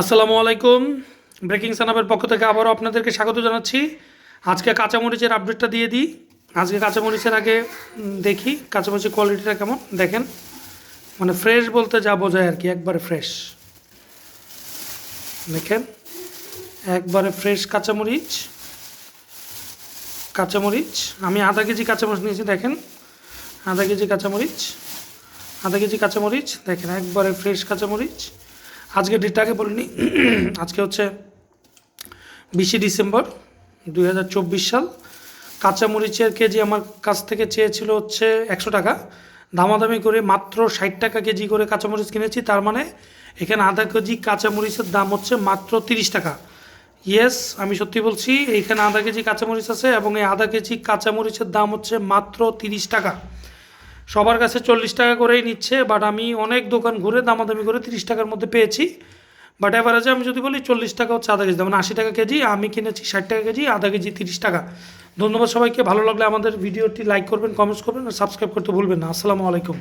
আসসালামু আলাইকুম। ব্রেকিং সানাবের পক্ষ থেকে আবারও আপনাদেরকে স্বাগত জানাচ্ছি। আজকে কাঁচামরিচের আপডেটটা দিয়ে দিই। আজকে কাঁচামরিচের আগে দেখি কাঁচামরিচের কোয়ালিটিটা কেমন। দেখেন মানে ফ্রেশ বলতে যা বোঝায় আর কি, একবারে ফ্রেশ দেখেন, একবারে ফ্রেশ কাঁচামরিচ। কাঁচামরিচ, আমি আধা কেজি কাঁচামরিচ নিয়েছি, দেখেন। আধা কেজি কাঁচামরিচ, আধা কেজি কাঁচামরিচ, দেখেন, একবারে ফ্রেশ কাঁচামরিচ। আজকে ডেটটা আগে বলিনি আজকে হচ্ছে বিশে ডিসেম্বর দু হাজার চব্বিশ সাল। কাঁচামরিচের কেজি আমার কাছ থেকে চেয়েছিল হচ্ছে একশো টাকা। দামাদামি করে মাত্র ষাট টাকা কেজি করে কাঁচামরিচ কিনেছি। তার মানে এখানে আধা কেজি কাঁচামরিচের দাম হচ্ছে মাত্র তিরিশ টাকা। ইয়েস আমি সত্যি বলছি এইখানে আধা কেজি কাঁচামরিচ আছে এবং এই আধা কেজি কাঁচামরিচের দাম হচ্ছে মাত্র তিরিশ টাকা। সবার কাছে চল্লিশ টাকা করেই নিচ্ছে বাট আমি অনেক দোকান ঘুরে দামাদামি করে তিরিশ টাকার মধ্যে পেয়েছি। বাট অ্যাভারেজে আমি যদি বলি চল্লিশ টাকা হচ্ছে আধা কেজি, যেমন আশি টাকা কেজি, আমি কিনেছি ষাট টাকা কেজি, আধা কেজি তিরিশ টাকা। ধন্যবাদ সবাইকে, ভালো লাগলে আমাদের ভিডিওটি লাইক করবেন কমেন্টস করবেন, আর সাবস্ক্রাইব করতে ভুলবেন না। আসসালামু আলাইকুম।